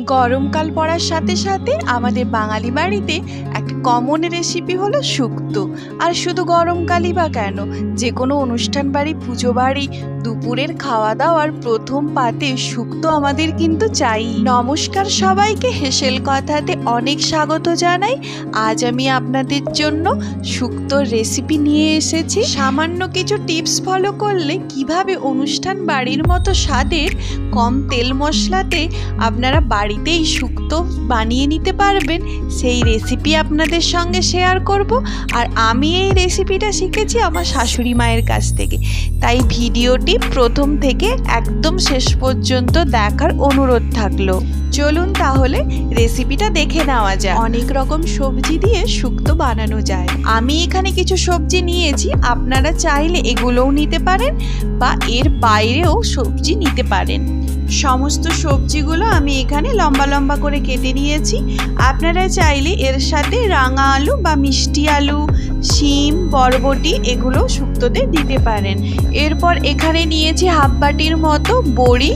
গরমকাল পড়ার সাথে সাথে আমাদের বাঙালি বাড়িতে একটা কমন রেসিপি হলো শুক্তো। আর শুধু গরমকালই বা কেন? যে কোনো অনুষ্ঠান বাড়ি, পুজো বাড়ি, দুপুরের খাওয়া দাওয়ার প্রথম পাতে শুক্তো আমাদের কিন্তু চাই। নমস্কার সবাইকে হেসেল কথাতে অনেক স্বাগত জানাই। আজ আমি আপনাদের জন্য শুক্তোর রেসিপি নিয়ে এসেছি। সামান্য কিছু টিপস ফলো করলে কীভাবে অনুষ্ঠান বাড়ির মতো স্বাদের কম তেল মশলাতে আপনারা বাড়িতেই শুক্তো বানিয়ে নিতে পারবেন। সেই রেসিপি আপনাদের সঙ্গে শেয়ার করব। আর আমি এই রেসিপিটা শিখেছি আমার শাশুড়ি মায়ের কাছ থেকে। তাই ভিডিওটি প্রথম থেকে একদম শেষ পর্যন্ত দেখার অনুরোধ থাকল। চলুন তাহলে রেসিপিটা দেখে নেওয়া যায় অনেক রকম সবজি দিয়ে শুক্তো বানানো যায়। আমি এখানে কিছু সবজি নিয়েছি। আপনারা চাইলে এগুলোও নিতে পারেন বা এর বাইরেও সবজি নিতে পারেন। সমস্ত সবজিগুলো আমি এখানে লম্বা লম্বা করে কেটে নিয়েছি। আপনারা চাইলে এর সাথে রাঙা আলু বা মিষ্টি আলু, শিম, বরবটি এগুলো শুক্তোতে দিতে পারেন। এরপর এখানে নিয়েছি হাফ বাটির মতো বড়ি।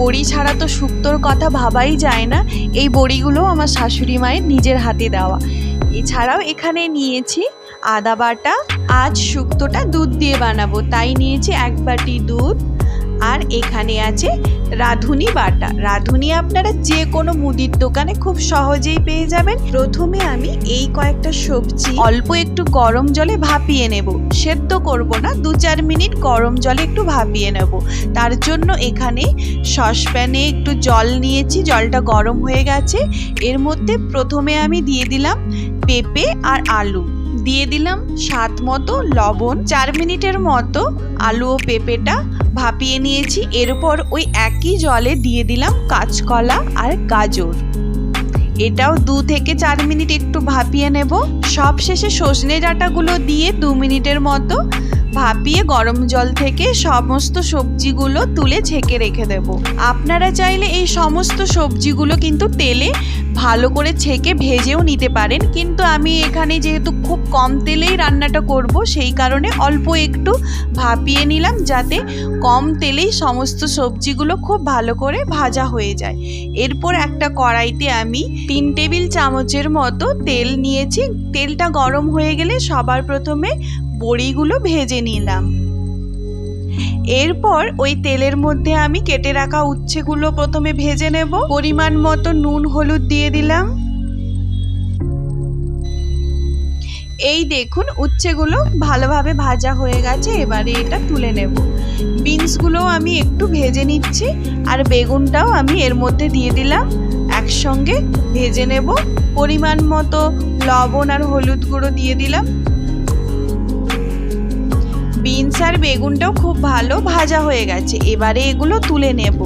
বড়ি ছাড়া তো শুক্তোর কথা ভাবাই যায় না। এই বড়িগুলো আমার শাশুড়ি মায়ের নিজের হাতে দেওয়া। এছাড়াও এখানে নিয়েছি আদা বাটা। আজ শুক্তোটা দুধ দিয়ে বানাবো। তাই নিয়েছি এক বাটি দুধ। আর এখানে আছে রাঁধুনি বাটা। রাঁধুনি আপনারা যে কোনো মুদির দোকানে খুব সহজেই পেয়ে যাবেন। প্রথমে আমি এই কয়েকটা সবজি অল্প একটু গরম জলে ভাপিয়ে নেব। সেদ্ধ করব না, দু চার মিনিট গরম জলে একটু ভাপিয়ে নেব। তার জন্য এখানে সসপ্যানে একটু জল নিয়েছি, জলটা গরম হয়ে গেছে। এর মধ্যে প্রথমে আমি দিয়ে দিলাম পেঁপে আর আলু। দিয়ে দিলাম স্বাদ মতো লবণ। চার মিনিটের মতো আলু ও পেঁপেটা ভাপিয়ে নিয়েছি। এর উপর ওই একই জলে দিয়ে দিলাম কাঁচকলা আর গাজর। এটাও দু থেকে চার মিনিট একটু ভাপিয়ে নেব। সব শেষে সজনে ডাঁটাগুলো দিয়ে দু মিনিটের মতো ভাপিয়ে গরম জল থেকে সমস্ত সবজিগুলো তুলে ছেঁকে রেখে দেব। আপনারা চাইলে এই সমস্ত সবজিগুলো কিন্তু তেলে ভালো করে ছেঁকে ভেজেও নিতে পারেন। কিন্তু আমি এখানে যেহেতু খুব কম তেলেই রান্নাটা করব, সেই কারণে অল্প একটু ভাপিয়ে নিলাম যাতে কম তেলেই সমস্ত সবজিগুলো খুব ভালো করে ভাজা হয়ে যায়। এরপর একটা কড়াইতে আমি তিন টেবিল চামচের মতো তেল নিয়েছি। তেলটা গরম হয়ে গেলে সবার প্রথমে বড়িগুলো ভেজে নিলাম। এরপর ওই তেলের মধ্যে আমি কেটে রাখা উচ্ছেগুলো প্রথমে ভেজে নেব। পরিমাণ মতো নুন, হলুদ দিয়ে দিলাম। এই দেখুন, উচ্ছেগুলো ভালোভাবে ভাজা হয়ে গেছে, এবারে এটা তুলে নেব। বিনসগুলোও আমি একটু ভেজে নিচ্ছি, আর বেগুনটাও আমি এর মধ্যে দিয়ে দিলাম। একসঙ্গে ভেজে নেব। পরিমাণ মতো লবণ আর হলুদ গুঁড়ো দিয়ে দিলাম। বিনস আর বেগুনটাও খুব ভালো ভাজা হয়ে গেছে। এবারে এগুলো তুলে নেব।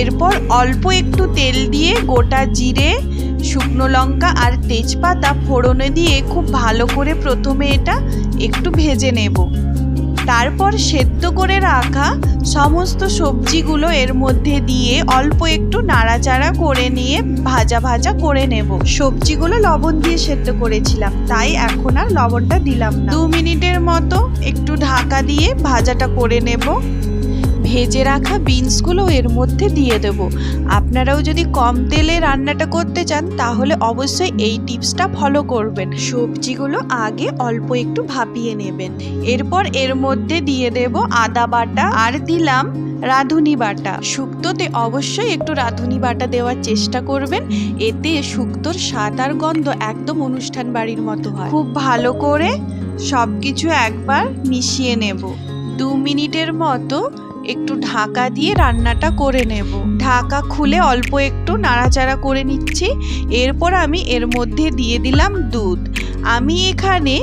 এরপর অল্প একটু তেল দিয়ে গোটা জিরে, শুকনো লঙ্কা আর তেজপাতা ফোড়নে দিয়ে খুব ভালো করে প্রথমে এটা একটু ভেজে নেব। তারপর সেদ্ধ করে রাখা সমস্ত সবজিগুলো এর মধ্যে দিয়ে অল্প একটু নাড়াচাড়া করে নিয়ে ভাজা ভাজা করে নেব। সবজিগুলো লবণ দিয়ে সেদ্ধ করেছিলাম, তাই এখন আর লবণটা দিলাম না। দু মিনিটের মতো একটু ঢাকা দিয়ে ভাজাটা করে নেব। ভেজে রাখা বিনসগুলো এর মধ্যে দিয়ে দেব। আপনারাও যদি কম তেলে রান্নাটা করতে চান, তাহলে অবশ্যই এই টিপসটা ফলো করবেন। সবজিগুলো আগে অল্প একটু ভাপিয়ে নেবেন। এরপর এর মধ্যে দিয়ে দেব আদা বাটা আর দিলাম রাঁধুনি বাটা। শুক্তোতে অবশ্যই একটু রাঁধুনি বাটা দেওয়ার চেষ্টা করবেন। এতে শুক্তোর স্বাদ আর গন্ধ একদম অনুষ্ঠান বাড়ির মতো হয়। খুব ভালো করে সব কিছু একবার মিশিয়ে নেব। দু মিনিটের মতো একটু ঢাকা দিয়ে রান্নাটা করে নেব। ঢাকা খুলে অল্প একটু নাড়াচাড়া করে নিচ্ছি। এরপর আমি এর মধ্যে দিয়ে দিলাম দুধ। আমি এখানে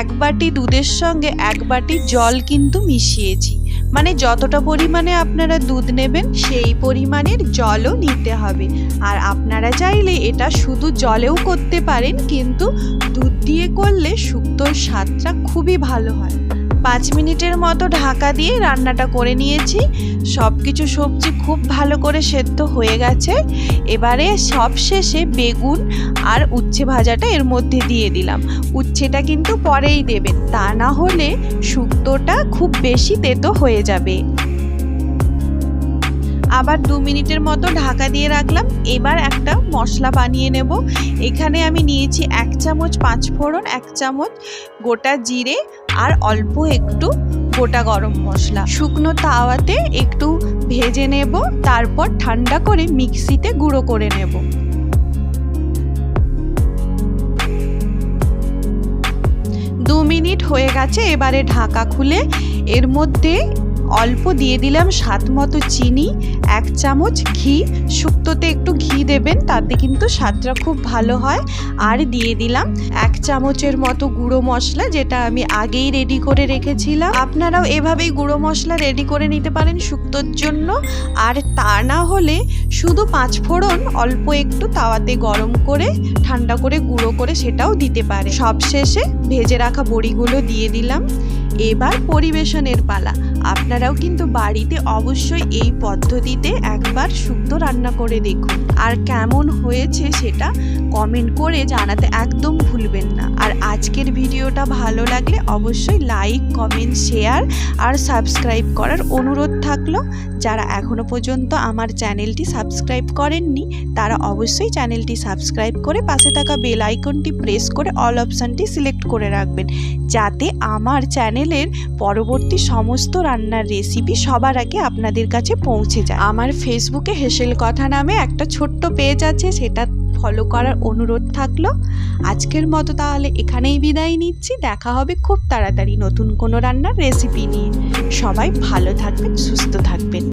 এক বাটি দুধের সঙ্গে এক বাটি জল কিন্তু মিশিয়েছি। মানে যতটা পরিমাণে আপনারা দুধ নেবেন, সেই পরিমাণের জলও নিতে হবে। আর আপনারা চাইলে এটা শুধু জলেও করতে পারেন, কিন্তু দুধ দিয়ে করলে শুক্তোর স্বাদটা খুবই ভালো হয়। পাঁচ মিনিটের মতো ঢাকা দিয়ে রান্নাটা করে নিয়েছি। সব কিছু সবজি খুব ভালো করে সেদ্ধ হয়ে গেছে। এবারে সব শেষে বেগুন আর উচ্ছে ভাজাটা এর মধ্যে দিয়ে দিলাম। উচ্ছেটা কিন্তু পরেই দেবেন, তা না হলে শুক্তোটা খুব বেশি তেতো হয়ে যাবে। আবার দু মিনিটের মতো ঢাকা দিয়ে রাখলাম। এবার একটা মশলা বানিয়ে নেব। এখানে আমি নিয়েছি এক চামচ পাঁচ ফোড়ন এক চামচ গোটা জিরে আর অল্প একটু গোটা গরম মশলা। শুকনো তাওয়াতে একটু ভেজে নেব, তারপর ঠান্ডা করে মিক্সিতে গুঁড়ো করে নেব। দু মিনিট হয়ে গেছে, এবারে ঢাকা খুলে। এর মধ্যে অল্প দিয়ে দিলাম স্বাদ মতো চিনি, এক চামচ ঘি। শুক্তোতে একটু ঘি দেবেন, তাতে কিন্তু স্বাদটা খুব ভালো হয়। আর দিয়ে দিলাম এক চামচের মতো গুঁড়ো মশলা, যেটা আমি আগেই রেডি করে রেখেছিলাম। আপনারাও এভাবেই গুঁড়ো মশলা রেডি করে নিতে পারেন শুক্তোর জন্য। আর তা না হলে শুধু পাঁচ ফোড়ন, অল্প একটু তাওয়াতে গরম করে, ঠান্ডা করে গুঁড়ো করে সেটাও দিতে পারে সবশেষে ভেজে রাখা বড়িগুলো দিয়ে দিলাম। এবার পরিবেশনের পালা। আপনারাও কিন্তু বাড়িতে অবশ্যই এই পদ্ধতিতে একবার শুক্তো রান্না করে দেখুন। আর কেমন হয়েছে সেটা কমেন্ট করে জানাতে একদম ভুলবেন না। আর আজকের ভিডিওটা ভালো লাগলে অবশ্যই লাইক কমেন্ট শেয়ার আর সাবস্ক্রাইব করার অনুরোধ থাকল। যারা এখনও পর্যন্ত আমার চ্যানেলটি সাবস্ক্রাইব করেননি, তারা অবশ্যই চ্যানেলটি সাবস্ক্রাইব করে পাশে থাকা বেল আইকনটি প্রেস করে অল অপশানটি সিলেক্ট করে রাখবেন। যাতে আমার চ্যানেলের পরবর্তী সমস্ত রান্নার রেসিপি সবার আগে আপনাদের কাছে পৌঁছে যায়। আমার ফেসবুকে হেসেল কথা নামে একটা ছোট্ট পেজ আছে সেটা ফলো করার অনুরোধ থাকল। আজকের মতো তাহলে এখানেই বিদায় নিচ্ছি। দেখা হবে খুব তাড়াতাড়ি নতুন কোনো রান্নার রেসিপি নিয়ে। সবাই ভালো থাকবেন, সুস্থ থাকবেন।